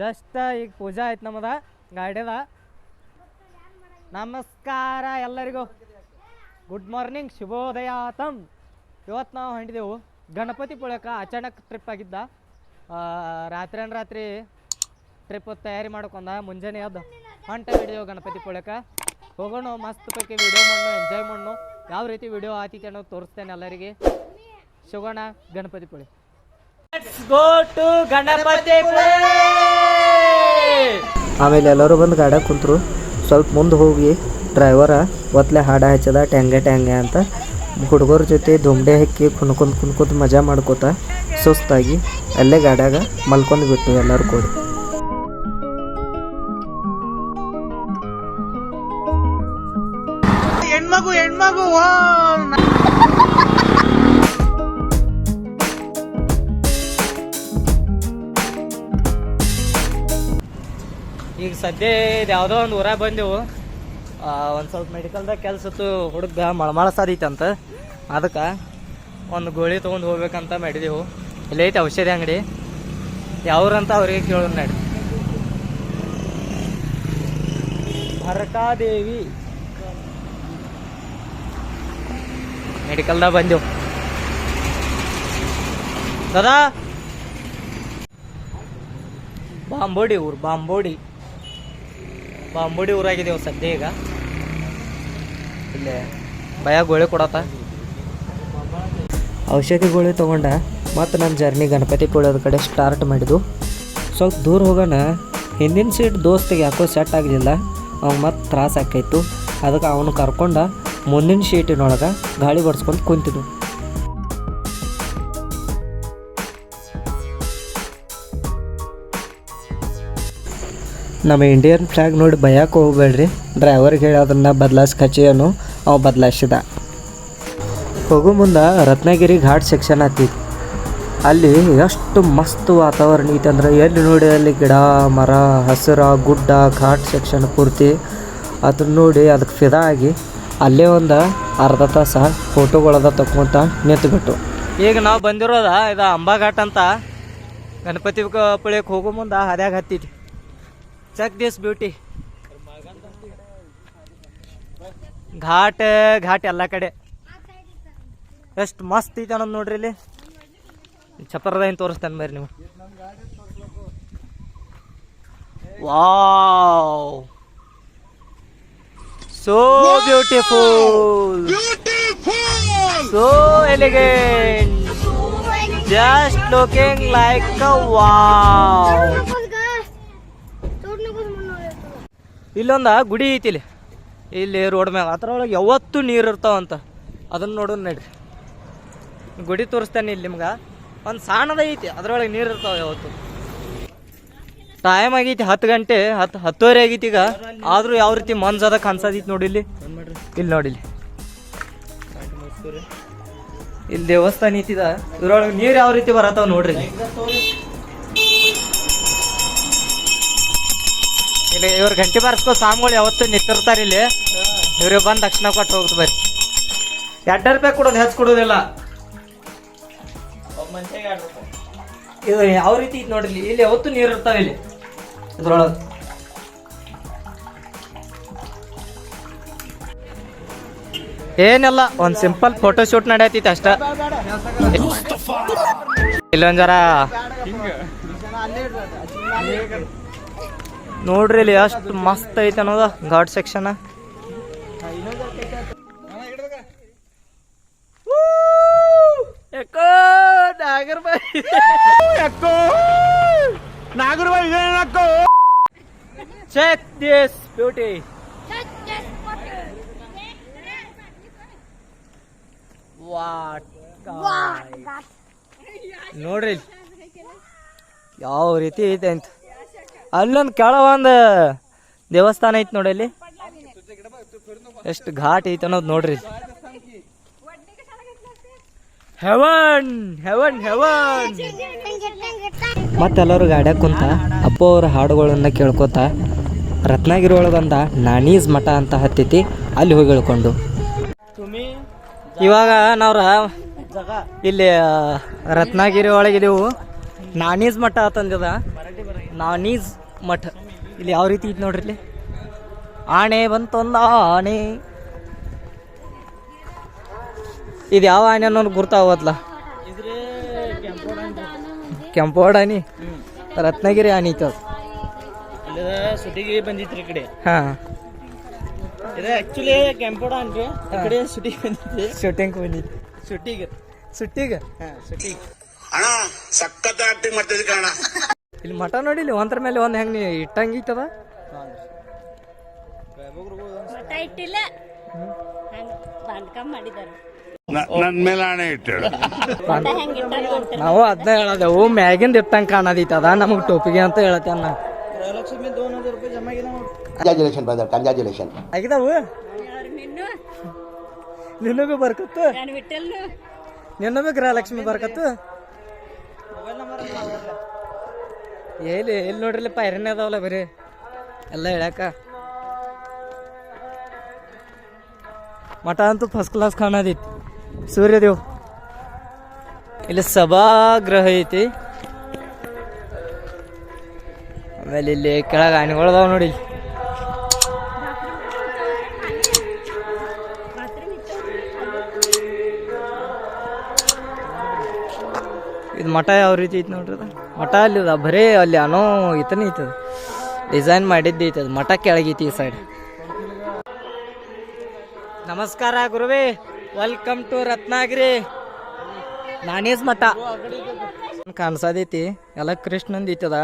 Just ಈಗ ಪೂಜಾ ಆಯ್ತು ನಮ್ಮದ ಗಾಡಿದ. ನಮಸ್ಕಾರ ಎಲ್ಲರಿಗೂ. ಗುಡ್ ಮಾರ್ನಿಂಗ್ ಶುಭೋದಯ ತಮ್ ಇವತ್ತು ನಾವು ಹೊಂಟಿದೆವು ಗಣಪತಿ ಪುಳಕ ಅಚಾನಕ್ ಟ್ರಿಪ್ ಆಗಿದ್ದ. ರಾತ್ರಿ ರಾತ್ರಿ ಟ್ರಿಪ್ ತಯಾರಿ ಮಾಡ್ಕೊಂಡ ಮುಂಜಾನೆ ಅದು ಹೊಂಟ ಹಿಡಿದೆವು ಗಣಪತಿ ಪುಳಕ ಹೋಗೋಣ, ಮಸ್ತ್ ಪೈಕಿ ವಿಡಿಯೋ ಮಾಡೋಣ ಎಂಜಾಯ್ ಮಾಡೋಣ ಯಾವ ರೀತಿ ವಿಡಿಯೋ ಆತೀತಿ ಅನ್ನೋದು ತೋರಿಸ್ತೇನೆ ಎಲ್ಲರಿಗೆ. ಸಿಗೋಣ Ganpatipule go to Ganapati ಆಮೇಲೆ ಎಲ್ಲರೂ ಬಂದು ಗಾಡ್ಯಾಗ ಕುಂತರು. ಸ್ವಲ್ಪ ಮುಂದೆ ಹೋಗಿ ಡ್ರೈವರ ಒತ್ಲೆ ಹಾಡ ಹಚ್ಚದ, ಟ್ಯಾಂಗೆ ಟ್ಯಾಂಗೆ ಅಂತ. ಹುಡುಗರ ಜೊತೆ ದುಮ್ಡೆ ಹಾಕಿ ಕುಣ್ಕೊಂಡ್ ಕುಣ್ಕೊಂಡ್ ಮಜಾ ಮಾಡ್ಕೋತ ಸುಸ್ತಾಗಿ ಅಲ್ಲೇ ಗಾಡ್ಯಾಗ ಮಲ್ಕೊಂಡು ಬಿಟ್ಟು ಎಲ್ಲರೂ ಕೂಡಿ. ಸದ್ಯ ಇದು ಯಾವುದೋ ಒಂದು ಊರಾಗ ಬಂದೆವು. ಒಂದು ಸ್ವಲ್ಪ ಮೆಡಿಕಲ್ದಾಗ ಕೆಲಸತ್ತು ಹುಡುಗ ಮಳಮಳ ಸಾದೈತಂತ ಅದಕ್ಕೆ ಒಂದು ಗೋಳಿ ತೊಗೊಂಡು ಹೋಗ್ಬೇಕಂತ ಮಾಡಿದೆವು. ಇಲ್ಲ ಐತೆ ಔಷಧಿ ಅಂಗಡಿ. ಯಾವ್ರಂತ ಅವ್ರಿಗೆ ಕೇಳೋದು ನಡಿ ಭರಕಾದೇವಿ ಮೆಡಿಕಲ್ದಾಗ ಬಂದೆವು. ಸದಾ ಬಾಂಬೋಡಿ ಊರು, ಬಾಂಬೋಡಿ. ಬಾಂಬೋಡಿ ಊರಾಗಿದ್ದೇವೆ ಸದ್ಯ ಈಗ. ಇಲ್ಲೇ ಭಯ ಗೋಳಿ ಕೊಡತ್ತ. ಔಷಧಿ ಗೋಳೆ ತೊಗೊಂಡ ಮತ್ತು ನಮ್ಮ ಜರ್ನಿ ಗಣಪತಿ ಪುಳದ ಕಡೆ ಸ್ಟಾರ್ಟ್ ಮಾಡಿದ್ದು ಸ್ವಲ್ಪ ದೂರ ಹೋಗೋಣ. ಹಿಂದಿನ ಸೀಟ್ ದೋಸ್ತಿಗೆ ಯಾಕೋ ಸೆಟ್ ಆಗಲಿಲ್ಲ. ಅವ್ನು ಮತ್ತೆ ತ್ರಾಸ ಆಕೈತು. ಅದಕ್ಕೆ ಅವನು ಕರ್ಕೊಂಡ ಮುಂದಿನ ಸೀಟಿನೊಳಗೆ ಗಾಳಿ ಬಡ್ಸ್ಕೊಂಡು ಕುಂತಿದ್ದು ನಮ್ಮ ಇಂಡಿಯನ್ ಫ್ಲ್ಯಾಗ್ ನೋಡಿ ಭಯಕ್ಕೆ ಹೋಗ್ಬೇಡ್ರಿ. ಡ್ರೈವರ್ಗೆ ಹೇಳಿ ಅದನ್ನು ಬದಲಾಯಿಸ್ ಕಚಿಯನ್ನು ಅವ ಬದಲಾಯಿಸಿದ ಹೋಗೋ ಮುಂದೆ ರತ್ನಗಿರಿ ಘಾಟ್ ಸೆಕ್ಷನ್ ಆತಿ ಅಲ್ಲಿ ಎಷ್ಟು ಮಸ್ತ್ ವಾತಾವರಣ ಐತೆ ಅಂದ್ರೆ ಎಲ್ಲಿ ನೋಡಿ ಅಲ್ಲಿ ಗಿಡ, ಮರ, ಹಸಿರ, ಗುಡ್ಡ, ಘಾಟ್ ಸೆಕ್ಷನ್ ಪೂರ್ತಿ. ಅದನ್ನ ನೋಡಿ ಅದಕ್ಕೆ ಫಿದಾ ಆಗಿ ಅಲ್ಲೇ ಒಂದು ಅರ್ಧ ತಾಸ ಫೋಟೋಗಳದ ತಕ್ಕೊಂತ ನಿಂತುಬಿಟ್ಟು ಈಗ ನಾವು ಬಂದಿರೋದ ಇದು ಅಂಬಾಘಾಟ್ ಅಂತ. ಗಣಪತಿ ಪುಳಿಯಕ್ಕೆ ಹೋಗೋ ಮುಂದೆ ಹದ್ಯಾಗ ಹತ್ತಿದ್ವಿ. Check this beauty ghat ghat ಎಲ್ಲ ಕಡೆ ಎಷ್ಟು ಮಸ್ತ್ ಐತೆ ಅನ್ನೋದು ನೋಡ್ರಿ ಇಲ್ಲಿ. ಛಪರದ ಏನು ತೋರಿಸ್ತೇನೆ ಬರ್ರಿ ನೀವು. Wow. So beautiful so elegant. Just looking like a ಇಲ್ಲೊಂದ ಗುಡಿ ಐತಿ ಇಲ್ಲಿ. ಇಲ್ಲಿ ರೋಡ್ ಮ್ಯಾಗ ಅದ್ರೊಳಗೆ ಯಾವತ್ತೂ ನೀರು ಇರ್ತಾವಂತ. ಅದನ್ನ ನೋಡೋಣ ನಡ್ರಿ. ಗುಡಿ ತೋರಿಸ್ತೇನೆ ಇಲ್ಲಿ ನಿಮ್ಗೆ. ಒಂದು ಸಣ್ಣದ ಐತಿ. ಅದ್ರೊಳಗೆ ನೀರು ಇರ್ತಾವ ಯಾವತ್ತು. ಟೈಮ್ ಆಗೈತಿ ಹತ್ತು ಗಂಟೆ, ಹತ್ತು ಹತ್ತುವರೆ ಆಗೈತಿ ಈಗ. ಆದರೂ ಯಾವ ರೀತಿ ಮನ್ಸದ ಕನ್ಸದೈತಿ ನೋಡಿ ಇಲ್ಲಿ. ಇಲ್ಲಿ ನೋಡಿ ಇಲ್ಲಿ. ದೇವಸ್ಥಾನ ಐತಿದ ಇದ್ರೊಳಗೆ ನೀರು ಯಾವ ರೀತಿ ಬರತ್ತಾವ ನೋಡ್ರಿ ಇಲ್ಲಿ ಇವ್ರ ಗಂಟೆ ಬಾರಿಸ್ಕೋ ಸಾಮಗಳು ಯಾವತ್ತು ನಿಂತಿರ್ತಾರೆ ಇಲ್ಲಿ. ಇವ್ರಿಗೆ ಬಂದು ದಕ್ಷಿಣ ಕೊಟ್ಟು ಹೋಗ್ತು ಬರ್ರಿ. ಎರಡು ರೂಪಾಯಿ ಕೊಡೋದು ಹೆಚ್ಚು ಕೊಡೋದಿಲ್ಲ. ಇದು ಯಾವ ರೀತಿ ಇದು ನೋಡ್ರಿ ಇಲ್ಲಿ. ಯಾವತ್ತು ನೀರು ಇರ್ತಾವೆ ಇಲ್ಲಿ. ಇದ್ರೊಳಗೆ. ಏನಿಲ್ಲ ಒಂದು ಸಿಂಪಲ್ ಫೋಟೋ ಶೂಟ್ ನಡೆಯತೈತಿ ಅಷ್ಟ. ಇಲ್ಲೊಂದ್ ಜರ ನೋಡ್ರಿ ಇಲ್ಲಿ ಎಷ್ಟು ಮಸ್ತ್ ಐತೆ ಅನ್ನೋದ ಘಾಟ್ ಸೆಕ್ಷನ್ ನಾಗರಬಾಯಿ. ಇದೇನಕ್ಕೋ ಚೆಕ್ ದಿಸ್ ಬ್ಯೂಟಿ. ವಾಟ್ ನೋಡ್ರಿ ಯಾವ ರೀತಿ ಐತೆ ಅಂತ. ಅಲ್ಲೊಂದು ಕೆಳ ಒಂದು ದೇವಸ್ಥಾನ ಐತಿ ನೋಡಿ ಅಲ್ಲಿ. ಎಷ್ಟು ಘಾಟ್ ಐತೆ ಅನ್ನೋದು ನೋಡ್ರಿ. ಹೆವನ್ ಹೆವನ್ ಹೆವನ್ ಮತ್ತೆಲ್ಲರೂ ಗಾಡ್ಯಾಗ ಕುಂತ ಅಪ್ಪ ಅವ್ರ ಹಾಡುಗಳನ್ನ ಕೇಳ್ಕೊತ ರತ್ನಗಿರಿ ಒಳಗೊಂದ ನಾನೀಸ್ ಮಠ ಅಂತ ಹತ್ತೈತಿ, ಅಲ್ಲಿ ಹೋಗಿ ಹೇಳ್ಕೊಂಡು. ಇವಾಗ ನಾವ್ರ ಇಲ್ಲಿ ರತ್ನಗಿರಿ ಒಳಗಿದೆವು ನಾನೀಸ್ ಮಠ ಅಂತಂದಿದ ನಾನೀಸ್ ಮಠ. ಇಲ್ಲಿ ಯಾವ ರೀತಿ ಐತಿ ನೋಡ್ರಿ ಇಲ್ಲಿ? ಆನೆ ಬಂತೊಂದ ಆನೆ ಇದು ಯಾವ ಆನೆ ಅನ್ನೋದು ಗುರ್ತಾಗೋದ್ಲ ಕೆಂಪೋಡ ಆನಿ ರತ್ನಗಿರಿ ಆನೆ ಇತ್ತು ಅದು. ಸುಟಿಗೆ ಬಂದಿತ್ತು ಈ ಕಡೆ. ಹಾಂ. ಇದು ಆಕ್ಚುಲಿ ಕೆಂಪೋಡ ಅನ್ರಿ ಈ ಕಡೆ ಸುಟಿಗೆ ಬಂದಿತ್ತು ಶೂಟಿಂಗ್ ಬಂದಿತ್ತು ಸುಟ್ಟಿಗೆ ಸುಟ್ಟಿಗೆ ಹಾಂ ಸುಟ್ಟಿಗೆ ಅಣ್ಣ ಸಖತ್ ಆಕ್ಟಿಂಗ್ ಮಾಡ್ತಿದ್ದೆ ಕಣ ಇಲ್ಲಿ ಮಠ ನೋಡಿಲಿ ಒಂದ್ರ ಮೇಲೆ ಒಂದು ಹೆಂಗೆ ನೀ ಇಟ್ಟಂಗಿತ್ತದ ಮಠ ಇಟ್ಟಿಲ್ಲ. ಹಂಗ ಬಾಂಡ್ಕಂಬ ಮಾಡಿದಾರೆ ನನ್ ಮೇಲೆ ನಾವು ಅದನ್ನ ಹೇಳದೆವು ಮ್ಯಾಗಿಂದ ಇಟ್ಟಂಗೆ ಕಾಣದಿತ್ತದ ನಮಗೆ ಟೋಪಿಗೆ ಅಂತ ಹೇಳತ್ತೆ ಅನ್ನ. ನೋಡಿ ಕಂಗ್ರಾಚುಲೇಷನ್ ಬ್ರದರ್ ಕಂಗ್ರಾಚುಲೇಷನ್ ಆಗಿದಾವು ನಿನ್ನು? ಬರ್ಕತ್ತು? ನಿನ್ನೂ ಗೃಹಲಕ್ಷ್ಮಿ ಬರ್ಕತ್ತು? ಎಲ್ಲಿ ಎಲ್ಲಿ ನೋಡ್ರಿಲ್ಲಪ್ಪ, ಎರಡನೇ ಅದಾವಲ್ಲ ಬರೀ. ಎಲ್ಲ ಹೇಳಕ ಮಠ ಅಂತೂ ಫಸ್ಟ್ ಕ್ಲಾಸ್ ಕಾಣೋದೈತಿ. ಸೂರ್ಯದೇವ್, ಇಲ್ಲಿ ಸಭಾಗ್ರಹ ಐತಿ. ಆಮೇಲೆ ಇಲ್ಲಿ ಕೆಳಗೆ ಆನೆಗಳದಾವ ನೋಡಿ ಇದು ಮಠ ಯಾವ ರೀತಿ ಐತಿ ನೋಡ್ರಿ ಅದು? ಮಠ ಅಲ್ಲಿ ಅದ, ಬರೇ ಅಲ್ಲಿ ಅನ್ನೋ ಇತನ ಐತದ ಡಿಸೈನ್ ಮಾಡಿದ್ದು ಅದು, ಮಠ ಕೆಳಗೈತಿ ಈ ಸೈಡ್ ನಮಸ್ಕಾರ ಗುರುವೇ ವೆಲ್ಕಮ್ ಟು ರತ್ನಾಗಿರಿ. ನಾನೇಸ್ ಮಠ. ಕಾಣಿಸೋದೈತಿ ಎಲ್ಲ ಕೃಷ್ಣಂದು ಐತದ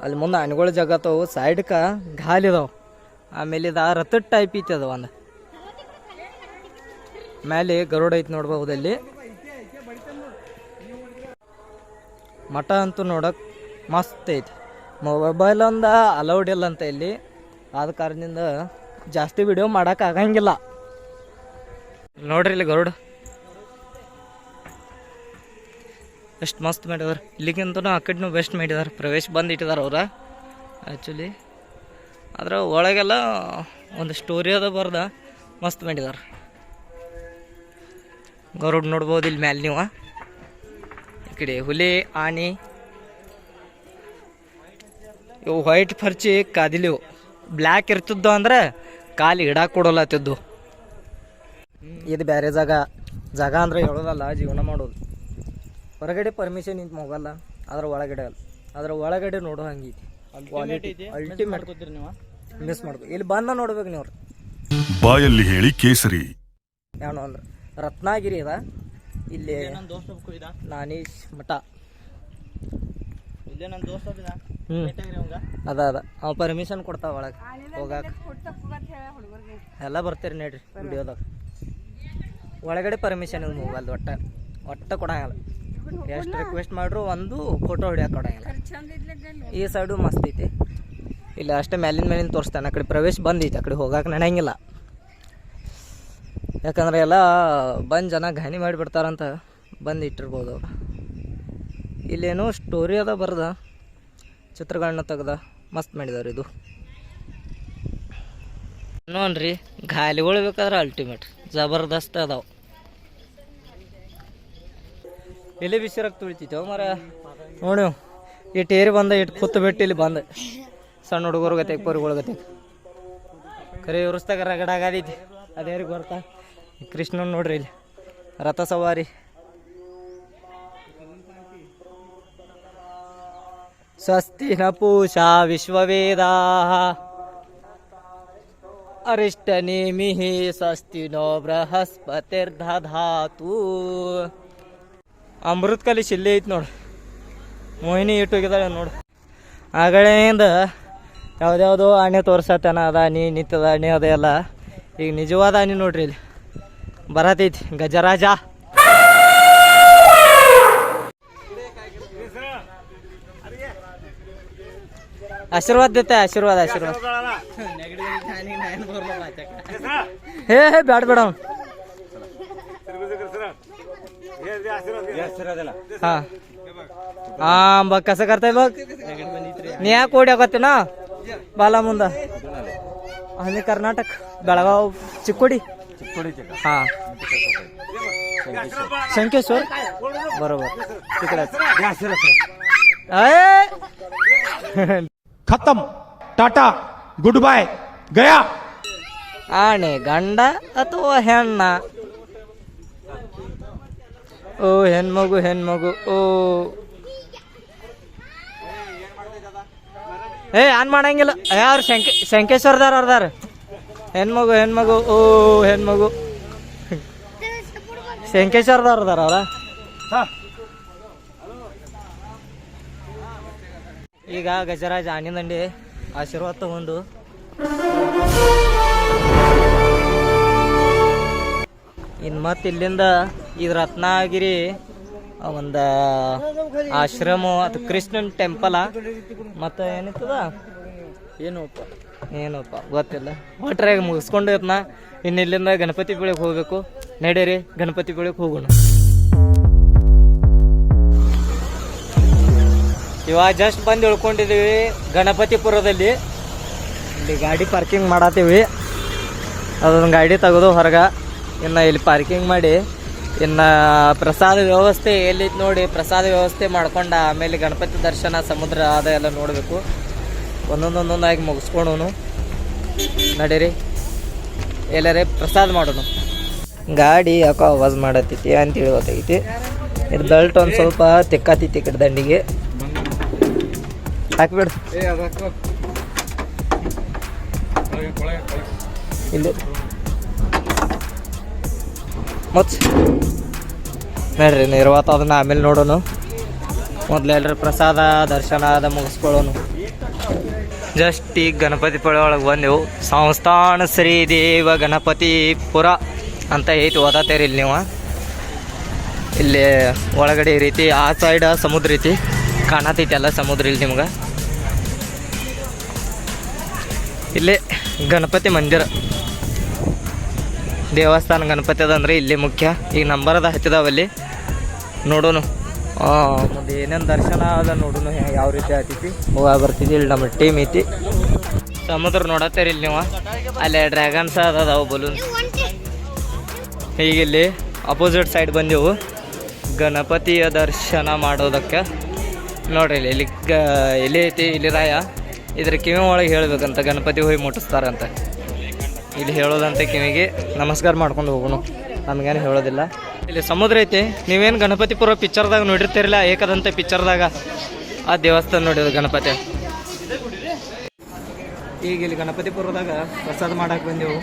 ಅಲ್ಲಿ ಮುಂದೆ ಆನೆಗಳ ಜಗತ್ತವು ಸೈಡ್ಕ ಗಾಲಿ ಇದಾವೆ ಆಮೇಲೆ ಇದು ರಥದ ಟೈಪ್ ಐತದ ಒಂದು. ಮೇಲೆ ಗರುಡ ಐತಿ ನೋಡಬಹುದು ಅಲ್ಲಿ. ಮಠ ಅಂತೂ ನೋಡೋಕೆ ಮಸ್ತ್ ಐತಿ. ಮೊಬೈಲ್ ಒಂದು ಅಲೌಡ್ ಇಲ್ಲ ಅಂತ ಇಲ್ಲಿ. ಆದ ಕಾರಣದಿಂದ ಜಾಸ್ತಿ ವಿಡಿಯೋ ಮಾಡೋಕ್ಕಾಗಂಗಿಲ್ಲ ನೋಡ್ರಿ ಇಲ್ಲಿ ಗರುಡ್. ಎಷ್ಟು ಮಸ್ತ್ ಮಾಡಿದಾರೆ. ಇಲ್ಲಿಗಿಂತನೂ ಆ ಕಡೆನೂ ಬೆಸ್ಟ್ ಮಾಡಿದಾರೆ. ಪ್ರವೇಶ ಬಂದು ಇಟ್ಟಿದ್ದಾರೆ ಅವ್ರ. ಆ್ಯಕ್ಚುಲಿ ಆದ್ರೆ ಒಳಗೆಲ್ಲ ಒಂದು ಸ್ಟೋರಿ ಅದ ಬರ್ದ ಮಸ್ತ್ ಮಾಡಿದಾರೆ. ಗರುಡ್ ನೋಡ್ಬೋದು ಇಲ್ಲಿ ಮ್ಯಾಲೆ ನೀವು. ಈ ಕಡೆ ಹುಲಿ ಆನೆ. ಇವು ವೈಟ್ ಫರ್ಚಿ ಕಾದಿಲಿವು ಬ್ಲ್ಯಾಕ್ ಇರ್ತಿದ್ದು ಅಂದ್ರೆ ಕಾಲು ಇಡಾಕ್ ಕೊಡೋಲತ್ತಿದ್ದು ಇದು ಬೇರೆ ಜಾಗ. ಜಾಗ ಅಂದ್ರೆ ಹೇಳೋದಲ್ಲ ಜೀವನ ಮಾಡೋದು. ಹೊರಗಡೆ ಪರ್ಮಿಷನ್ ಇಂತ ಹೋಗಲ್ಲ ಅದ್ರ ಒಳಗಡೆ ಅಲ್ಲ. ಅದ್ರ ಒಳಗಡೆ ನೋಡೋ ಹಂಗೈತಿ ಅಲ್ಟಿಮೇಟ್ ಮಿಸ್ ಮಾಡ್ಬೇಕು ಇಲ್ಲಿ ಬಂದ ನೋಡ್ಬೇಕು ನೀವು. ಬಾಯಲ್ಲಿ ಹೇಳಿ ಕೇಸರಿ. ಏನು ಅಂದ್ರೆ ರತ್ನಾಗಿರಿ ಅದ. ಇಲ್ಲಿ ನನ್ನ ದೋಸ್ತ ಒಬ್ಬ ಇದ ನಾನೀಶ್ ಮಠ. ಇಲ್ಲೇ ನನ್ನ ದೋಸ್ತ ಹ್ಞೂ ಅದ ಅದ. ಅವ ಪರ್ಮಿಷನ್ ಕೊಡ್ತಾವ ಒಳಗೆ ಹೋಗಾಕ. ಎಲ್ಲ ಬರ್ತೀರಿ ನೋಡ್ರಿ ವಿಡಿಯೋದಾಗ. ಒಳಗಡೆ ಪರ್ಮಿಷನ್ ಇದು ಮೊಬೈಲ್ ಒಟ್ಟ. ಒಟ್ಟ ಕೊಡಂಗಿಲ್ಲ. ಎಷ್ಟು ರಿಕ್ವೆಸ್ಟ್ ಮಾಡ್ರು ಒಂದು ಫೋಟೋ ಹೊಡಿಯಕ್ಕೆ ಕೊಡಂಗಿಲ್ಲ. ಈ ಸೈಡು ಮಸ್ತ್ ಐತಿ. ಇಲ್ಲ ಅಷ್ಟೇ ಮ್ಯಾಲಿನ ಮೇಲಿನ ತೋರಿಸ್ತಾನೆ. ಆ ಕಡೆ ಪ್ರವೇಶ ಬಂದೈತಿ ಆ ಕಡೆ ಹೋಗಾಕ ನಡೆಯಂಗಿಲ್ಲ ಯಾಕಂದ್ರೆ ಎಲ್ಲ ಬಂದು ಜನ ಘಾನಿ ಮಾಡಿಬಿಡ್ತಾರಂತ ಬಂದು ಇಟ್ಟಿರ್ಬೋದು ಇಲ್ಲೇನೋ ಸ್ಟೋರಿ ಅದ ಬರ್ದ. ಚಿತ್ರಗಳನ್ನ ತೆಗ್ದ. ಮಸ್ತ್ ಮಾಡಿದವ್ರು ಇದು. ನೋಡ್ರಿ, ಗಾಲಿಗಳು ಬೇಕಾದ್ರೆ ಅಲ್ಟಿಮೇಟ್ ಜಬರ್ದಸ್ತ್ ಅದಾವ. ಎಲ್ಲಿ ಬಿಸಿರಾಗ ತುಳಿತಿತ್ತೇವ ಮರ ನೋಡಿ. ಇಟ್ಟು ಏರಿ ಬಂದ ಇಟ್ಟು ಕುತ್ತು ಬಿಟ್ಟು ಇಲ್ಲಿ ಬಂದ. ಸಣ್ಣ ಹುಡುಗರು ಗತೆ, ಪೋರಿಗಳು ಗತೆ. ಕರೆ ಉರ್ಸ್ದಾಗ ರಗಡ ಆಗದೈತಿ. ಅದೇರಿಗೆ ಬರ್ತಾ? ಕೃಷ್ಣನ್ ನೋಡ್ರಿ ಇಲ್ಲಿ. ರಥ ಸವಾರಿ. ಸ್ವಸ್ತಿ ನ ಪೂಷಾ ವಿಶ್ವವೇದಾ ಅರಿಷ್ಟ ನೇಮಿಹಿ ಸ್ವಸ್ತಿ ನೋ ಬೃಹಸ್ಪತಿರ್ಧಾತು ಅಮೃತ ಕಲಿ ಶಿಲ್ಲೆ ಐತಿ ನೋಡು. ಮೋಹಿನಿ ಇಟ್ಟು ಹೋಗಿದ್ದಾಳೆ ನೋಡು. ಆಗಳಿಂದ ಯಾವ್ದ್ಯಾವುದೋ ಆನೆ ತೋರ್ಸತ್ತನ ಅದ ಆನಿ ನಿತ್ಯದ ಆನೆ ಅದ ಎಲ್ಲ ಈಗ ನಿಜವಾದ ಆನೆ ನೋಡ್ರಿ ಇಲ್ಲಿ. बरातीत गजराजा आशीर्वाद देत आहे आशीर्वाद आशीर्वाद. हे हे बॅट बडाऊन हा. बघ कसं करताय बघ. निया कोड्या करते ना? बाला मुंदा कर्नाटक बेळगाव चिकोडी. हा शंकेश्वर बरोबर तिकडेच खत्म टाटा गुड बाय गया ಆಣೆ ಗಂಡ ಅಥವಾ ಹೆಣ್ಣ ಓ ಹೆಣ್ಮಗು ಹೆಣ್ಮಗು ಓ ಏ ಆನ್ ಮಾಡಂಗಿಲ್ಲ ಯಾರು ಶಂಕೆ ಶಂಕೇಶ್ವರದಾರ ಅವ್ರದಾರ ಹೆಣ್ಮಗು ಹೆಣ್ಮಗು ಓ ಹೆಣ್ಮಗು. ಶಂಕೇಶ್ವರದವ್ರ ಅದಾರ ಅವ್ರ? ಈಗ ಗಜರಾಜ ಆನಿಂದಂಡಿ ಆಶೀರ್ವಾದ ತಗೊಂಡು. ಇನ್ನು ಮತ್ತೆ ಇಲ್ಲಿಂದ ಇದು ರತ್ನಗಿರಿ ಒಂದು ಆಶ್ರಮ ಅಥವಾ ಕೃಷ್ಣನ್ ಟೆಂಪಲ ಮತ್ತು ಏನಿತ್ತದ? ಏನೋಪ್ಪ ಏನೋಪ್ಪ, ಗೊತ್ತಿಲ್ಲ. ಒಟ್ರಾಗ ಮುಗಿಸ್ಕೊಂಡು ಇದ್ನ. ಇನ್ನು ಇಲ್ಲಿಂದ ಗಣಪತಿ ಬೆಳಗ್ಗೆ ಹೋಗ್ಬೇಕು. ನಡೀರಿ, ಗಣಪತಿ ಬೆಳಗ್ಗೆ ಹೋಗೋಣ. ಇವಾಗ ಜಸ್ಟ್ ಬಂದು ಇಳ್ಕೊಂಡಿದ್ದೀವಿ ಗಣಪತಿಪುರದಲ್ಲಿ. ಇಲ್ಲಿ ಗಾಡಿ ಪಾರ್ಕಿಂಗ್ ಮಾಡತ್ತೀವಿ. ಅದೊಂದು ಗಾಡಿ ತೆಗೆದು ಹೊರಗೆ. ಇನ್ನು ಇಲ್ಲಿ ಪಾರ್ಕಿಂಗ್ ಮಾಡಿ. ಇನ್ನು ಪ್ರಸಾದ ವ್ಯವಸ್ಥೆ ಎಲ್ಲಿತ್ತು ನೋಡಿ ಪ್ರಸಾದ ವ್ಯವಸ್ಥೆ ಮಾಡ್ಕೊಂಡು ಆಮೇಲೆ ಗಣಪತಿ ದರ್ಶನ, ಸಮುದ್ರ ಅದ ಎಲ್ಲ ಒಂದೊಂದೊಂದೊಂದಾಗಿ ಮುಗಿಸ್ಕೊಳೋನು ನಡೀರಿ. ಎಲ್ಲರೇ ಪ್ರಸಾದ ಮಾಡೋನು. ಗಾಡಿ ಯಾಕೋ ಆವಾಜ್ ಮಾಡತ್ತೈತಿ ಅಂತೇಳಿ ಗೊತ್ತಾಗೈತಿ. ಇದು ಬೆಲ್ಟ್ ಒಂದು ಸ್ವಲ್ಪ ತಿಕ್ಕಾತೈತಿ ಈ ಕಡೆ ದಂಡಿಗೆ. ಹಾಕ್ಬಿಡು. ಇಲ್ಲಿ. ಮತ್ ನೋಡ್ರಿ ನಿರ್ವಾತ ಅದನ್ನ ಆಮೇಲೆ ನೋಡೋಣ ಮೊದ್ಲು ಎಲ್ಲರೂ ಪ್ರಸಾದ ದರ್ಶನ ಅದ ಮುಗಿಸ್ಕೊಳ್ಳೋನು. ಜಸ್ಟ್ ಈಗ ಗಣಪತಿ ಪುರ ಒಳಗೆ ಬಂದೆವು. ಸಂಸ್ಥಾನ ಶ್ರೀ ದೇವ ಗಣಪತಿ ಪುರ ಅಂತ ಐತಿ ಓದತ್ತೇರಿ ಇಲ್ಲಿ ನೀವು. ಇಲ್ಲಿ ಒಳಗಡೆ ರೀತಿ, ಆ ಸೈಡ್ ಸಮುದ್ರ ಐತಿ. ಕಾಣತೈತಿ ಎಲ್ಲ ಸಮುದ್ರ ಇಲ್ಲಿ ನಿಮ್ಗೆ. ಇಲ್ಲಿ ಗಣಪತಿ ಮಂದಿರ. ದೇವಸ್ಥಾನ ಗಣಪತಿ ಅದಂದ್ರೆ ಇಲ್ಲಿ ಮುಖ್ಯ. ಈಗ ನಂಬರ್ ಅದ ಹಚ್ಚಿದಾವಲ್ಲಿ ನೋಡೋನು. ಮುಂದೆ ಏನೇನು ದರ್ಶನ ಅದ ನೋಡು ಯಾವ ರೀತಿ ಆಗ್ತೈತಿ ಹೋಗ ಬರ್ತಿದ್ದಿ ಇಲ್ಲಿ ನಮ್ಮ ಟೀಮ್ ಐತಿ. ಸಮುದ್ರ ನೋಡತ್ತೀರಿ ಇಲ್ಲಿ ನೀವು. ಅಲ್ಲೇ ಡ್ರ್ಯಾಗನ್ಸ್ ಅದಾವ ಬಲೂನ್ಸ್ ಹೀಗಿಲ್ಲಿ ಅಪೋಸಿಟ್ ಸೈಡ್ ಬಂದೆವು. ಗಣಪತಿಯ ದರ್ಶನ ಮಾಡೋದಕ್ಕೆ. ನೋಡ್ರಿ ಇಲ್ಲಿ ಇಲ್ಲಿ ಗ, ಇಲ್ಲಿ ಐತಿ, ಇಲ್ಲಿ ರಾಯ. ಇದ್ರ ಕಿವಿ ಒಳಗೆ ಹೇಳ್ಬೇಕಂತ, ಗಣಪತಿ ಹೋಗಿ ಮುಟ್ಟಿಸ್ತಾರಂತ. ಇಲ್ಲಿ ಹೇಳೋದಂತ ಕಿವಿಗೆ ನಮಸ್ಕಾರ ಮಾಡ್ಕೊಂಡು ಹೋಗೋಣ ನಮಗೇನು ಹೇಳೋದಿಲ್ಲ. ಇಲ್ಲಿ ಸಮುದ್ರ ಐತಿ. ನೀವೇನು ಗಣಪತಿಪುರ ಪಿಕ್ಚರ್ದಾಗ ನೋಡಿರ್ತೀರಲ್ಲ? ಏಕದಂತ ಪಿಕ್ಚರ್ದಾಗ ಆ ದೇವಸ್ಥಾನ ನೋಡಿದ್ರು ಗಣಪತಿ. ಈಗ ಇಲ್ಲಿ ಗಣಪತಿಪುರದಾಗ ಪ್ರಸಾದ ಮಾಡಕ್ಕೆ ಬಂದೆವು.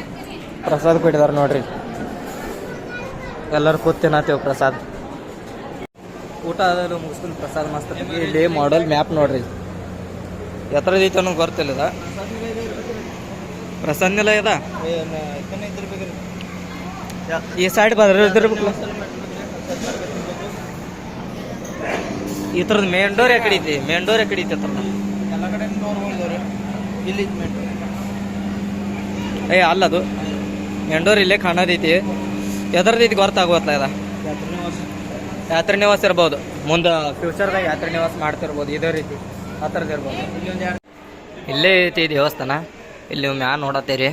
ಪ್ರಸಾದ ಕೊಟ್ಟಿದಾರೆ ನೋಡ್ರಿ. ಎಲ್ಲರೂ ಕೂತ್ ತಿನ್ನತ್ತೇವು ಪ್ರಸಾದ. ಊಟ ಆದರೂ ಮುಗಿಸ್ಕೊಂಡು ಪ್ರಸಾದ ಮಸ್ತ್ ಇಲ್ಲಿ ಮಾಡೆಲ್ ಮ್ಯಾಪ್ ನೋಡ್ರಿ. ಎತ್ತರದೈತೆ ಅನ್ನೋದು ಗೊತ್ತಿಲ್ಲದ ಇದ. ಪ್ರಸಾದ ನಿಲಯ ಇದ ಈ ಸೈಡ್ ಬಂದ್ರೆ ಈ ಥರದ್ದು ಮೇನ್ ಡೋರ್ ಯಾಕಡೆ ಐತಿ ಮೇನ್ ಡೋರ್ ಯಾಕಡೆ ಐತಿ ಥರದ ಏ ಅಲ್ಲದು ಮೇನ್ ಡೋರ್ ಇಲ್ಲೇ ಕಾಣೋದೈತಿ. ಎದರ್ದೈತಿ ಗೊತ್ತಾಗುವತ್ತ ಇದ ಯಾತ್ರೆ ನಿವಾಸ. ಇರ್ಬೋದು. ಮುಂದೆ ಫ್ಯೂಚರ್ದಾಗ ಯಾತ್ರೆ ನಿವಾಸ ಮಾಡ್ತಿರ್ಬೋದು. ಇದೇ ರೀತಿ. ಆ ಥರದ್ದು ಇರ್ಬೋದು. ಇಲ್ಲೇ ಐತಿ ದೇವಸ್ಥಾನ. ಇಲ್ಲಿ ಮ್ಯಾ ನೋಡತ್ತೀರಿ?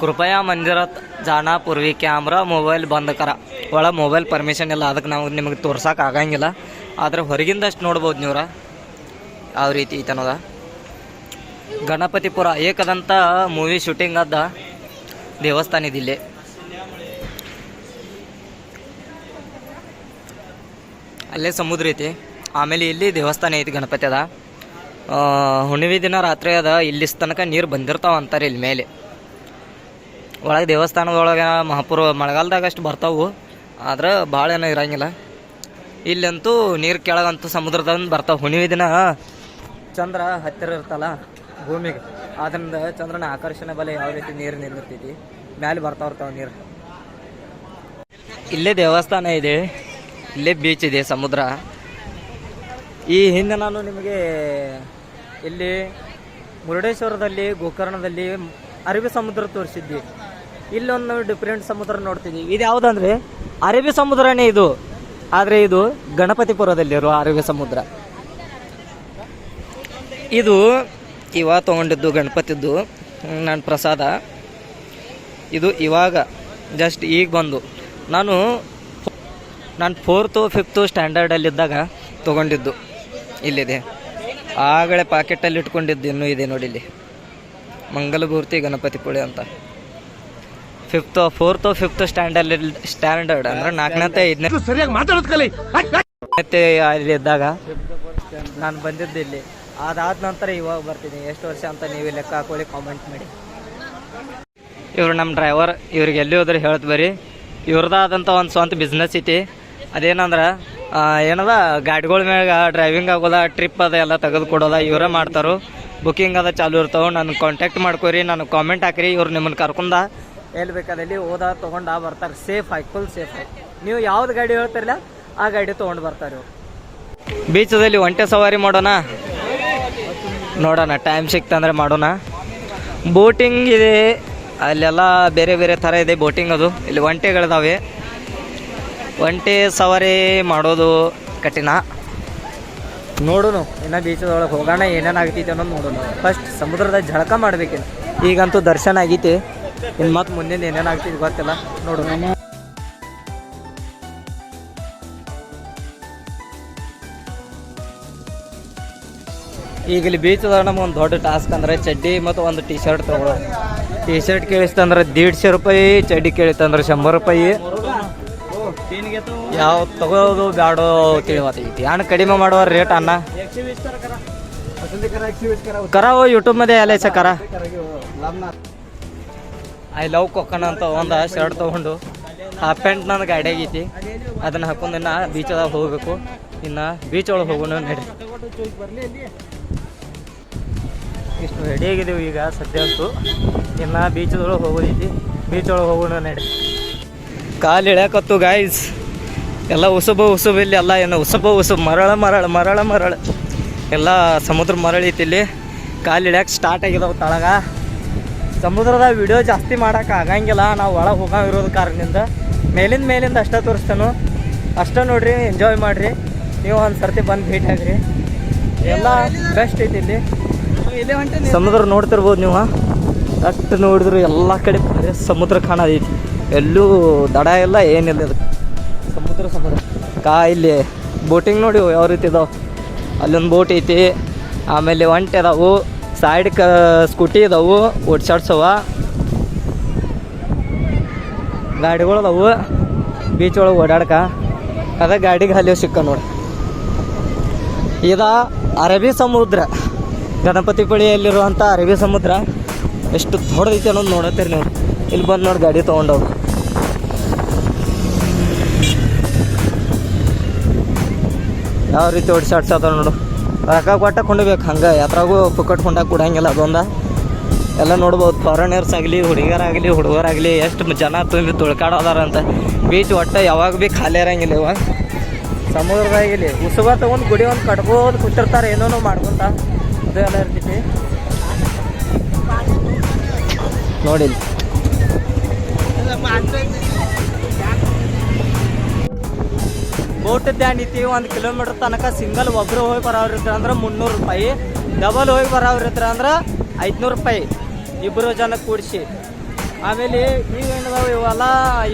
ಕೃಪಯಾ ಮಂದಿರ ಜಾಣ ಪೂರ್ವಿ ಕ್ಯಾಮ್ರಾ, ಮೊಬೈಲ್ ಬಂದ್ ಕರ. ಒಳ ಮೊಬೈಲ್ ಪರ್ಮಿಷನ್ ಇಲ್ಲ ಅದಕ್ಕೆ ನಾವು ನಿಮಗೆ ತೋರ್ಸಕ್ಕೆ ಆಗಂಗಿಲ್ಲ. ಆದರೆ ಹೊರಗಿಂದಷ್ಟು ನೋಡ್ಬೋದು ನೀವ್ರ? ಯಾವ ರೀತಿ ಐತೆ ಅನ್ನೋದ ಗಣಪತಿಪುರ ಏಕದಂತ ಮೂವಿ ಶೂಟಿಂಗ್ ಅದ ದೇವಸ್ಥಾನ ಇದಿಲ್ಲಿ. ಅಲ್ಲೇ ಸಮುದ್ರ ಐತಿ. ಆಮೇಲೆ ಇಲ್ಲಿ ದೇವಸ್ಥಾನ ಐತಿ, ಗಣಪತಿ ಅದ. ಹುಣ್ಣಿಮೆ ದಿನ ರಾತ್ರಿ ಅದ ಇಲ್ಲಿ ನೀರು ಬಂದಿರ್ತಾವ ಅಂತಾರೆ ಇಲ್ಲಿ ಮೇಲೆ. ಒಳಗೆ ದೇವಸ್ಥಾನದೊಳಗೆ ಮಹಾಪುರ ಮಳೆಗಾಲದಾಗ ಅಷ್ಟು ಬರ್ತಾವು. ಆದ್ರೆ ಭಾಳ ಏನೋ ಇರಂಗಿಲ್ಲ. ಇಲ್ಲಂತೂ ನೀರು ಕೆಳಗಂತೂ ಸಮುದ್ರದಂದು ಬರ್ತಾವೆ. ಹುಣ್ಣಿಮೆ ದಿನ ಚಂದ್ರ ಹತ್ತಿರ ಇರ್ತಲ್ಲ ಭೂಮಿಗೆ. ಅದರಿಂದ ಚಂದ್ರನ ಆಕರ್ಷಣೆ ಬಲ ಯಾವ ರೀತಿ ನೀರು ನಿಲ್ಲುತ್ತೈತಿ ಮ್ಯಾಲೆ ಬರ್ತಾ ಇರ್ತಾವೆ ನೀರು. ಇಲ್ಲೇ ದೇವಸ್ಥಾನ ಇದೆ. ಇಲ್ಲೇ ಬೀಚ್ ಇದೆ ಸಮುದ್ರ. ಈ ಹಿಂದೆ ನಾನು ನಿಮಗೆ ಇಲ್ಲಿ ಮುರುಡೇಶ್ವರದಲ್ಲಿ, ಗೋಕರ್ಣದಲ್ಲಿ ಅರಬಿ ಸಮುದ್ರ ತೋರಿಸಿದ್ವಿ ಇಲ್ಲೊಂದು ಡಿಫ್ರೆಂಟ್ ಸಮುದ್ರ ನೋಡ್ತಿದ್ದೀವಿ ಇದು ಯಾವುದಂದ್ರೆ, ಅರಬ್ಬಿ ಸಮುದ್ರನೇ ಇದು. ಆದರೆ ಇದು ಗಣಪತಿಪುರದಲ್ಲಿರುವ ಅರಬ್ಬಿ ಸಮುದ್ರ. ಇದು ಇವಾಗ ತೊಗೊಂಡಿದ್ದು, ಗಣಪತಿದ್ದು ನನ್ನ ಪ್ರಸಾದ. ಇದು ಇವಾಗ ಜಸ್ಟ್ ಈಗ ಬಂದು. ನಾನು ನಾನು ಫೋರ್ತು ಫಿಫ್ತು ಸ್ಟ್ಯಾಂಡರ್ಡಲ್ಲಿದ್ದಾಗ ತೊಗೊಂಡಿದ್ದು ಇಲ್ಲಿದೆ. ಆಗಲೇ ಪಾಕೆಟಲ್ಲಿ ಇಟ್ಕೊಂಡಿದ್ದು ಇನ್ನೂ ಇದೆ ನೋಡಿ ಇಲ್ಲಿ. ಮಂಗಲಮೂರ್ತಿ ಗಣಪತಿ ಅಂತ. Fifth fourth fifth standard standard ಅಂದ್ರೆ ನಾಲ್ಕನೇ ಐದನೇ ಸರಿಯಾಗಿ ಮಾತಾಡೋದು ಕಲಿ. ಮತ್ತೆ ಅಲ್ಲಿ ಇದ್ದಾಗ ನಾನು ಬಂದಿದ್ದು ಇಲ್ಲಿ. ಅದಾದ ನಂತರ ಇವಾಗ ಬರ್ತೀನಿ. ಎಷ್ಟು ವರ್ಷ ಅಂತ ನೀವು ಲೆಕ್ಕ ಹಾಕೊಳ್ಳಿ ಕಾಮೆಂಟ್ ಮಾಡಿ. ಇವರು ನಮ್ಮ ಡ್ರೈವರ್ ಇವ್ರಿಗೆ ಎಲ್ಲಿ ಹೋದ್ರೆ ಹೇಳ್ತು ಬರ್ರಿ ಇವ್ರದ್ದಾದಂಥ ಒಂದು ಸ್ವಂತ ಬಿಸ್ನೆಸ್ ಐತಿ. ಅದೇನಂದ್ರೆ ಏನದ ಗಾಡಿಗಳ ಮ್ಯಾಗ ಡ್ರೈವಿಂಗ್ ಆಗೋದ ಟ್ರಿಪ್ ಅದ ಎಲ್ಲ ತೆಗೆದು ಕೊಡೋದ ಇವರೇ ಮಾಡ್ತಾರೋ. ಬುಕಿಂಗ್ ಅದ ಚಾಲು ಇರ್ತಾವೆ. ನನಗೆ ಕಾಂಟ್ಯಾಕ್ಟ್ ಮಾಡ್ಕೊರಿ ನಾನು ಕಾಮೆಂಟ್ ಹಾಕ್ರಿ. ಇವ್ರು ನಿಮ್ಮನ್ನು ಕರ್ಕೊಂಡ ಎಲ್ಲಿ ಬೇಕಾದಲ್ಲಿ ಹೋದ ತೊಗೊಂಡ ಬರ್ತಾರೆ. ಸೇಫ್ ಆಗಿ ಫುಲ್ ಸೇಫ್ ಆಗಿ. ನೀವು ಯಾವ್ದು ಗಾಡಿ ಹೇಳ್ತಿರಲ್ಲ ಆ ಗಾಡಿ ತೊಗೊಂಡು ಬರ್ತಾರೆ ಇವ್ರು. ಬೀಚದಲ್ಲಿ ಒಂಟೆ ಸವಾರಿ ಮಾಡೋಣ? ನೋಡೋಣ ಟೈಮ್ ಸಿಕ್ತಂದ್ರೆ ಮಾಡೋಣ. ಬೋಟಿಂಗ್ ಇದೆ. ಅಲ್ಲೆಲ್ಲ ಬೇರೆ ಬೇರೆ ಥರ ಇದೆ ಬೋಟಿಂಗ್ ಅದು. ಇಲ್ಲಿ ಒಂಟೆಗಳಿದಾವೆ. ಒಂಟೆ ಸವಾರಿ ಮಾಡೋದು ಕಠಿಣ. ನೋಡೋಣ ಇನ್ನು ಬೀಚದೊಳಗೆ ಹೋಗೋಣ ಏನೇನು ಆಗ್ತೈತೆ ಅನ್ನೋದು ನೋಡೋಣ ಫಸ್ಟ್ ಸಮುದ್ರದ ಜಳಕ ಮಾಡ್ಬೇಕಿಲ್ಲ ಈಗಂತೂ ದರ್ಶನ ಆಗೈತಿ. ಇನ್ನು ಮತ್ತೆ ಮುಂದಿನ ಏನೇನು ಆಗ್ತಿದೆ ಗೊತ್ತಿಲ್ಲ. ನೋಡು. ಈಗ ಇಲ್ಲಿ ಬೀಚದಾಗ ನಮ್ಗೆ ಒಂದು ದೊಡ್ಡ ಟಾಸ್ಕ್ ಅಂದ್ರೆ ಚಡ್ಡಿ ಮತ್ತು ಒಂದು ಟಿ ಶರ್ಟ್ ತೊಗೊಳೋದು ಟಿ ಶರ್ಟ್ ಕೇಳಿಸ್ತಂದ್ರೆ ದೀಡ್ಶೆ ರೂಪಾಯಿ ಚಡ್ಡಿ ಕೇಳಿತ್ತಂದ್ರೆ ಶಂಬರ್ ರೂಪಾಯಿ. ಯಾವ ತಗೋದು ಬ್ಯಾಡೋ ತಿಳಿವತ್ತೈತಿ ಹಣ್ಣು ಕಡಿಮೆ ಮಾಡುವ ರೇಟ್ ಅನ್ನ ಕರಾವ ಯೂಟ್ಯೂಬ್ ಮಧ್ಯೆ ಎಲ್ಲ ಕರ. ಐ ಲವ್ ಕೊಕ್ಕನ ಅಂತ ಒಂದು ಶರ್ಟ್ ತೊಗೊಂಡು. ಹಾಫ್ ಪ್ಯಾಂಟ್ ನನ್ನ ಗಾಡಿಯಾಗೈತಿ ಅದನ್ನು ಹಾಕೊಂಡು ಇನ್ನು ಬೀಚದಾಗ ಹೋಗಬೇಕು. ಇನ್ನು ಬೀಚ್ ಒಳಗೆ ಹೋಗೋಣ ನಡಿ ಇಷ್ಟು ರೆಡಿ ಆಗಿದ್ದೀವಿ ಈಗ ಸದ್ಯ ಅಂತೂ. ಇನ್ನು ಬೀಚದೊಳಗೆ ಹೋಗೋದೈತಿ. ಬೀಚ್ ಒಳಗೆ ಹೋಗೋಣ ನಡಿ ಕಾಲು ಇಳ್ಯಾಕತ್ತು ಗಾಯ್ಸ್ ಎಲ್ಲ ಉಸುಬು ಉಸುಬು ಇಲ್ಲಿ, ಎಲ್ಲ ಏನು ಉಸುಬು ಉಸುಬು, ಮರಳ ಮರಳ ಮರಳ ಮರಳ. ಎಲ್ಲ ಸಮುದ್ರ ಮರಳೈತಿ ಇಲ್ಲಿ. ಕಾಲು ಇಳ್ಯಾಕೆ ಸ್ಟಾರ್ಟ್ ಆಗಿದಾವೆ ತಳಗ. ಸಮುದ್ರದ ವಿಡಿಯೋ ಜಾಸ್ತಿ ಮಾಡೋಕೆ ಆಗಂಗಿಲ್ಲ. ನಾವು ಒಳಗೆ ಹೋಗೋ ಇರೋದು ಕಾರಣದಿಂದ. ಮೇಲಿಂದ ಮೇಲಿಂದ ಅಷ್ಟೇ ತೋರಿಸ್ತೇನೆ. ಅಷ್ಟೇ ನೋಡಿರಿ ಎಂಜಾಯ್ ಮಾಡಿರಿ. ನೀವು ಒಂದು ಸರ್ತಿ ಬಂದು ಭೇಟಿ ಆಗ್ರಿ. ಎಲ್ಲ ಬೆಸ್ಟ್ ಐತಿ ಇಲ್ಲಿ. ಸಮುದ್ರ ನೋಡ್ತಿರ್ಬೋದು ನೀವು ಅಷ್ಟು ನೋಡಿದ್ರು ಎಲ್ಲ ಕಡೆ ಬರೀ ಸಮುದ್ರ ಕಾಣೋದೈತಿ ಎಲ್ಲೂ ದಡ ಇಲ್ಲ, ಏನಿಲ್ಲ ಅದು ಸಮುದ್ರ ಸಮುದ್ರ. ಕಾ, ಇಲ್ಲಿ ಬೋಟಿಂಗ್ ನೋಡಿ ಯಾವ ರೀತಿ ಇದಾವೆ. ಅಲ್ಲೊಂದು ಬೋಟ್ ಐತಿ. ಆಮೇಲೆ ಒಂಟೆ ಅದಾವು. ಸೈಡ್ ಕ ಸ್ಕೂಟಿ ಇದಾವು ಓಡ್ಸಾಡ್ಸವ ಗಾಡಿಗಳು ಅದಾವು ಬೀಚ್ ಒಳಗೆ ಓಡಾಡ್ಕ. ಅದ ಗಾಡಿಗೆ ಹಲಿಯೋ ಸಿಕ್ಕ ನೋಡಿ. ಇದ ಅರಬ್ಬಿ ಸಮುದ್ರ. ಗಣಪತಿ ಪಳಿಯಲ್ಲಿರುವಂಥ ಅರಬ್ಬಿ ಸಮುದ್ರ. ಎಷ್ಟು ದೊಡ್ಡದೈತಿ ಅನ್ನೋದು ನೋಡತ್ತೀರಿ ನೀವು. ಇಲ್ಲಿ ಬಂದು ನೋಡಿ ಗಾಡಿ ತೊಗೊಂಡವ್ರು ಯಾವ ರೀತಿ ಓಡಿಸಾಡ್ಸದ ನೋಡು. ರೊಕ್ಕ ಕೊಟ್ಟ ಕೊಂಡ್ಬೇಕು ಹಂಗೆ. ಯಾತ್ರಾಗೂ ಪುಕ್ಕಟ್ ಕೊಂಡಾಗ ಕೊಡಂಗಿಲ್ಲ ಅದೊಂದು. ಎಲ್ಲ ನೋಡ್ಬೋದು ಫಾರಿನರ್ಸ್ ಆಗಲಿ ಹುಡುಗರಾಗಲಿ ಹುಡುಗರಾಗಲಿ ಎಷ್ಟು ಜನ ತುಂಬಿ ತುಳ್ಕಾಡೋದಾರಂತ. ಬೀಚ್ ಒಟ್ಟು ಯಾವಾಗ ಭೀ ಖಾಲಿ ಇರಂಗಿಲ್ಲ ಇವಾಗ ಸಮುದ್ರದಾಗಿಲ್ಲಿ ಉಸುಬ ತಗೊಂಡು ಗುಡಿ ಒಂದು ಕಟ್ಬೋದು ಕೂತಿರ್ತಾರೆ, ಏನೋನೋ ಮಾಡ್ಕೊಂತ. ಅದು ಎಲ್ಲ ಇರ್ತೈತಿ. ನೋಡಿ ಬೋಟ್ ದ್ಯಾನಿತಿ ಒಂದು ಕಿಲೋಮೀಟರ್ ತನಕ ಸಿಂಗಲ್ ಒಬ್ರು ಹೋಗಿ ಬರೋರು ಇರ್ತಾರೆ ಅಂದ್ರೆ ಮುನ್ನೂರು ರೂಪಾಯಿ. ಡಬಲ್ ಹೋಗಿ ಬರೋರು ಇರ್ತಾರೆ ಅಂದ್ರೆ ಐದುನೂರು ರೂಪಾಯಿ ಇಬ್ಬರು ಜನ ಕೂಡಿಸಿ. ಆಮೇಲೆ ಈಗ ಏನಿದಾವೆ ಇವೆಲ್ಲ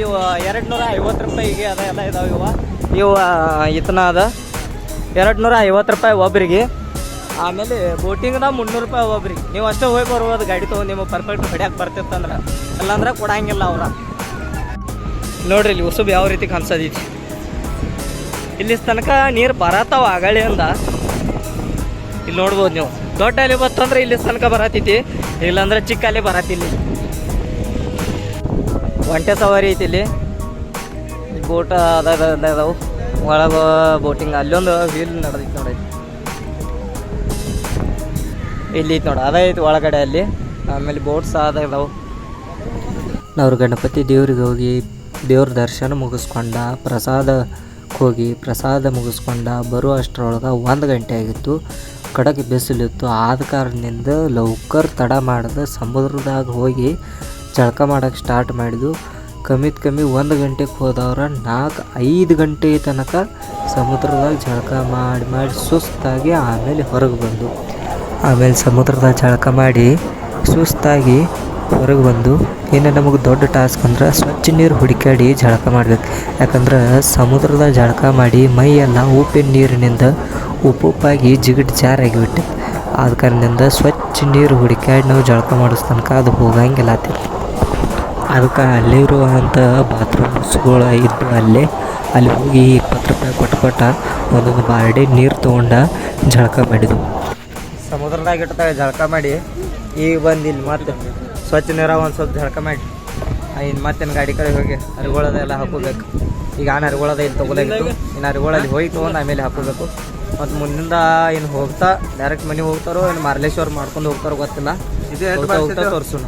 ಇವು ಎರಡು ನೂರ ಐವತ್ತು ರೂಪಾಯಿಗೆ ಅದ ಎಲ್ಲ ಇದಾವೆ ಇವ. ಇವು ಇತನ ಅದ. ಎರಡು ನೂರ ಐವತ್ತು ರೂಪಾಯಿ ಒಬ್ಬರಿಗೆ ಆಮೇಲೆ ಬೋಟಿಂಗ್ನ ಮುನ್ನೂರು ರೂಪಾಯಿ ಒಬ್ರಿಗೆ. ನೀವು ಅಷ್ಟೇ ಹೋಗಿ ಬರ್ಬೋದು, ಗಾಡಿ ತೊಗೊಂಡು ನಿಮಗೆ ಪರ್ಫೆಕ್ಟ್ ಹೊಡ್ಯಾಕೆ ಬರ್ತಿತ್ತಂದ್ರೆ. ಇಲ್ಲಾಂದ್ರೆ ಕೊಡಂಗಿಲ್ಲ ಅವ್ರ. ನೋಡ್ರಿ ಇಲ್ಲಿ ಉಸುಬ್ ಯಾವ ರೀತಿ ಕಾಣಿಸೋದೈತಿ. ಇಲ್ಲಿ ತನಕ ನೀರು ಬರತ್ತಾವ ಆಗಳಿಂದ ಇಲ್ಲಿ ನೋಡ್ಬೋದು ನೀವು. ದೊಡ್ಡ ಅಲೆ ಬತ್ತಂದ್ರೆ ಇಲ್ಲಿ ತನಕ ಬರತ್ತೈತಿ ಇಲ್ಲಾಂದ್ರೆ ಚಿಕ್ಕ ಅಲೆ ಬರತ್ತಿಲ್ಲಿ ಒಂಟೆ ಸವಾರಿ ಐತಿ ಇಲ್ಲಿ. ಬೋಟ್ ಅದ ಅದಾವು. ಒಳಗೆ ಬೋಟಿಂಗ್, ಅಲ್ಲೊಂದು ವೀಲ್ ನಡೆದೈತಿ ನೋಡಿ ಇಲ್ಲಿ. ಐತಿ ನೋಡಿ. ಅದೈತಿ ಒಳಗಡೆ ಅಲ್ಲಿ. ಆಮೇಲೆ ಬೋಟ್ಸ್ ಅದ ಇದಾವು ನಾವು ಗಣಪತಿ ದೇವ್ರಿಗೆ ಹೋಗಿ ದೇವ್ರ ದರ್ಶನ ಮುಗಿಸ್ಕೊಂಡ ಪ್ರಸಾದ ಹೋಗಿ ಪ್ರಸಾದ ಮುಗಿಸ್ಕೊಂಡ ಬರೋ ಅಷ್ಟರೊಳಗೆ ಒಂದು ಗಂಟೆ ಆಗಿತ್ತು. ಕಡಕ್ ಬಿಸಿಲಿತ್ತು ಆದ ಕಾರಣದಿಂದ ಲೌಕರ್ ತಡ ಮಾಡ್ದೆ ಸಮುದ್ರದಾಗ ಹೋಗಿ ಜಳಕ ಮಾಡೋಕ್ಕೆ ಸ್ಟಾರ್ಟ್ ಮಾಡಿದ್ವು ಕಮ್ಮಿತ್ ಕಮ್ಮಿ ಒಂದು ಗಂಟೆಗೆ ಹೋದವ್ರ ನಾಲ್ಕು ಐದು ಗಂಟೆ ತನಕ ಸಮುದ್ರದಾಗ ಜಳಕ ಮಾಡಿ ಮಾಡಿ ಸುಸ್ತಾಗಿ ಆಮೇಲೆ ಹೊರಗೆ ಬಂದು. ಆಮೇಲೆ ಸಮುದ್ರದಾಗ ಜಳಕ ಮಾಡಿ ಸುಸ್ತಾಗಿ ಹೊರಗೆ ಬಂದು, ಇನ್ನು ನಮಗೆ ದೊಡ್ಡ ಟಾಸ್ಕ್ ಅಂದ್ರೆ ಸ್ವಚ್ಛ ನೀರು ಹುಡುಕಾಡಿ ಜಳಕ ಮಾಡ್ಬೇಕು. ಯಾಕಂದ್ರೆ ಸಮುದ್ರದ ಜಳಕ ಮಾಡಿ ಮೈಯೆಲ್ಲ ಉಪ್ಪಿನ ನೀರಿನಿಂದ ಉಪ್ಪು ಉಪ್ಪಾಗಿ ಜಿಗಿಟ್ ಜಾರಾಗಿ ಬಿಟ್ಟು. ಆದ ಕಾರಣದಿಂದ ಸ್ವಚ್ಛ ನೀರು ಹುಡುಕಾಡಿ ನಾವು ಜಳಕ ಮಾಡಿಸ್ ತನಕ ಅದು ಹೋಗಂಗಿಲ್ಲ ಅದಕ್ಕೆ ಅಲ್ಲಿರುವಂಥ ಬಾತ್ರೂಮ್ಸ್ಗಳು ಇದ್ದು ಅಲ್ಲೇ, ಅಲ್ಲಿ ಹೋಗಿ ಇಪ್ಪತ್ತು ರೂಪಾಯಿ ಕೊಟ್ಟು ಕೊಟ್ಟ ಒಂದೊಂದು ಬಾಡಿ ನೀರು ತೊಗೊಂಡ ಜಳಕ ಮಾಡಿದ್ವು. ಸಮುದ್ರದಾಗ ಇಟ್ಟದಾಗ ಜಳಕ ಮಾಡಿ, ಈಗ ಬಂದು ಇಲ್ಲಿ ಮತ್ತೆ ಸ್ವಚ್ಛ ನೀರಾಗ ಒಂದು ಸ್ವಲ್ಪ ಜಳಕ ಮಾಡಿ. ಇನ್ನು ಮತ್ತೇನು ಗಾಡಿ ಕಡೆ ಹೋಗಿ ಅರಿಗೊಳದೆಲ್ಲ ಹಾಕೋಬೇಕು ಈಗ ಆನ ಅರಿಗೋಳದ ಇಲ್ಲಿ ತೊಗೊಲಾಗಿತ್ತು ಇನ್ನು ಅರಿಗೊಳಲ್ಲಿ ಹೋಗಿ ತೊಗೊಂಡು ಆಮೇಲೆ ಹಾಕೋಬೇಕು ಮತ್ತು ಮುಂದಿಂದ ಇನ್ನು ಹೋಗ್ತಾ ಡೈರೆಕ್ಟ್ ಮನೆ ಹೋಗ್ತಾರೋ ಇನ್ನು ಮಾರ್ಲೇಶ್ವರ ಮಾಡ್ಕೊಂಡು ಹೋಗ್ತಾರೋ ಗೊತ್ತಿಲ್ಲ. ಹೋಗ್ತಾ ಹೋಗ್ತಾ ತೋರಿಸೋಣ.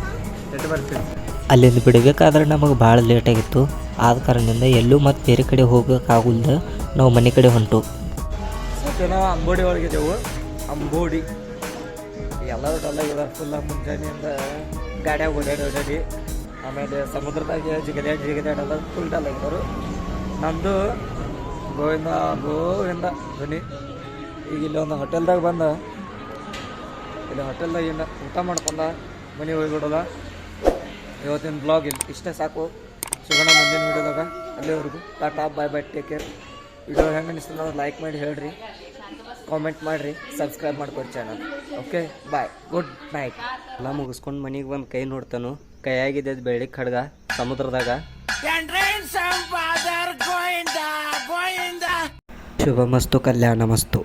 ಅಲ್ಲಿಂದ ಬಿಡಬೇಕಾದ್ರೆ ನಮಗೆ ಭಾಳ ಲೇಟಾಗಿತ್ತು ಆದ ಕಾರಣದಿಂದ ಎಲ್ಲೂ ಮತ್ತು ಬೇರೆ ಕಡೆ ಹೋಗೋಕ್ಕಾಗಲ್ದ ನಾವು ಮನೆ ಕಡೆ ಹೊಂಟು. ಸತ್ಯ ನಾವು ಅಂಬೋಡಿ ಒಳಗಿದ್ದೆವು. ಅಂಬೋಡಿ. ಎಲ್ಲರೂ ಡಲ್ಲಾಗಿದ್ದಾರೆ ಫುಲ್ಲ ಮುಂಜಾನೆಯಿಂದ. ಗಾಡ್ಯಾಗ ಓಡಾಡಿ ಓಡಾಡಿ ಆಮೇಲೆ ಸಮುದ್ರದಾಗ ಜಿಗದ್ಯಾಡಿ ಜಿಗದ್ಯಾಡಲ್ಲ ಫುಲ್ ಡಲ್ಲಾಗಿದ್ದಾರೆ ನಮ್ಮದು ಗೋವಿಂದ ಗೋವಿಂದ ಧ್ವನಿ. ಈಗ ಇಲ್ಲಿ ಒಂದು ಹೋಟೆಲ್ದಾಗ ಬಂದ. ಇಲ್ಲಿ ಹೋಟೆಲ್ದಾಗ ಏನು ಊಟ ಮಾಡ್ಕೊಂಡ ಮನೆ ಹೋಗ್ಬಿಡೋದ ಇವತ್ತಿನ ಬ್ಲಾಗ್ ಇಲ್ಲಿ ಇಷ್ಟೇ ಸಾಕು. ಸಿಗೋಣ ಮುಂದಿನ ವೀಡಿಯೋದಾಗ ಅಲ್ಲಿವರೆಗೂ Tata, bye bye take care video ಹೆಂಗೆ ಅನಿಸ್ತದ ಲೈಕ್ ಮಾಡಿ ಹೇಳ್ರಿ. ಕಾಮೆಂಟ್ ಮಾಡಿರಿ ಸಬ್ಸ್ಕ್ರೈಬ್ ಮಾಡ್ಕೊಡಿ channel okay bye good night ಎಲ್ಲ ಮುಗಿಸ್ಕೊಂಡು ಮನೆಗೆ ಬಂದು ಕೈ ನೋಡ್ತಾನು. ಕೈಯಾಗಿದೆ ಬೆಳ್ಳಿ ಖಡ್ಗ ಸಮುದ್ರದಾಗ. ಶುಭ ಮಸ್ತು ಕಲ್ಯಾಣ ಮಸ್ತು